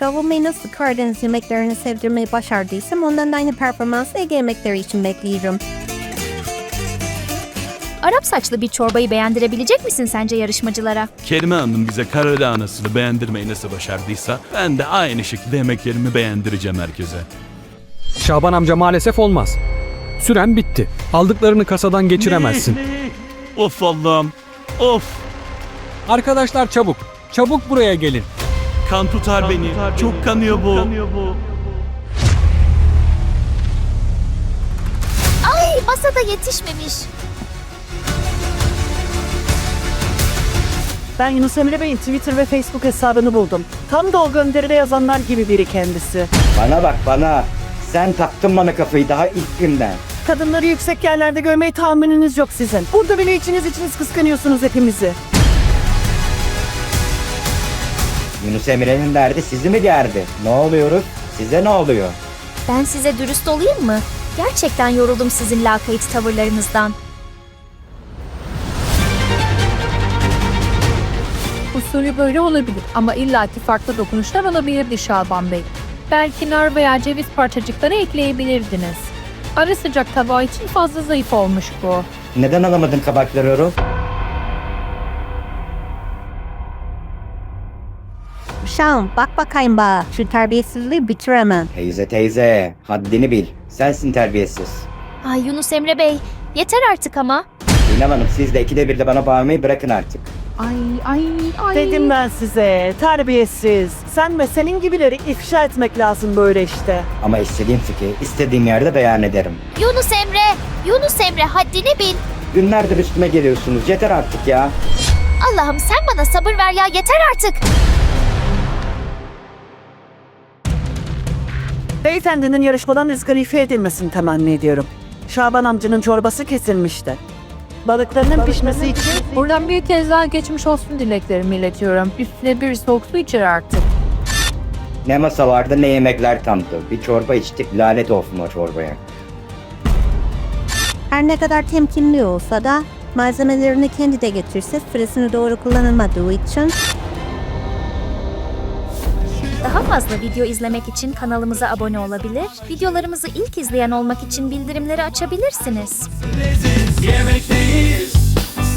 Şovum'u nasıl Karadeniz yemeklerini sevdirmeyi başardıysam ondan da aynı performansı Ege yemekleri için bekliyorum. Arap saçlı bir çorbayı beğendirebilecek misin sence yarışmacılara? Kerime Hanım bize karalahanasını beğendirmeyi nasıl başardıysa ben de aynı şekilde yemeklerimi beğendireceğim herkese. Şaban amca maalesef olmaz. Süren bitti. Aldıklarını kasadan geçiremezsin. of Allah'ım. Of. Arkadaşlar çabuk. Çabuk buraya gelin. Kan tutar beni. Çok kanıyor bu. Ay masada yetişmemiş. Ben Yunus Emre Bey'in Twitter ve Facebook hesabını buldum. Tam da o gönderide yazanlar gibi biri kendisi. Bana bak bana. Sen taktın bana kafayı daha ilk günden. Kadınları yüksek yerlerde görmeyi tahammülünüz yok sizin. Burada bile içiniz içiniz kıskanıyorsunuz hepimizi. Yunus Emre'nin derdi sizi mi gerdi? Ne oluyoruz? Size ne oluyor? Ben size dürüst olayım mı? Gerçekten yoruldum sizin lakayt tavırlarınızdan. Usulü böyle olabilir ama illaki farklı dokunuşlar olabilirdi Şaban Bey. Belki nar veya ceviz parçacıkları ekleyebilirdiniz. Ara sıcak tabağı için fazla zayıf olmuş bu. Neden alamadın kabakları Erol? Şam bak bakayım bana. Şu terbiyesizliği bitiremem. Teyze teyze haddini bil. Sensin terbiyesiz. Ay Yunus Emre Bey, yeter artık ama. İrem Hanım siz de ikide bir de bana bağırmayı bırakın artık. Ay ay ay. Dedim ben size terbiyesiz. Sen ve senin gibileri ifşa etmek lazım böyle işte. Ama istediğim fikri istediğim yerde beyan ederim. Yunus Emre, Yunus Emre haddini bil. Günlerdir üstüme geliyorsunuz yeter artık ya. Allah'ım sen bana sabır ver ya yeter artık. Beyefendinin yarışmadan diskalifiye edilmesini temenni ediyorum. Şaban amcanın çorbası kesilmişti. Balıklarının pişmesi için Buradan bir kez daha geçmiş olsun dileklerimi iletiyorum. Üstüne bir soğuk su içir artık. Ne masa vardı ne yemekler tamdı. Bir çorba içtik lanet olsun o çorbaya. Her ne kadar temkinli olsa da malzemelerini kendi de getirse süresini doğru kullanılmadığı için Daha fazla video izlemek için kanalımıza abone olabilir, videolarımızı ilk izleyen olmak için bildirimleri açabilirsiniz. Yemekteyiz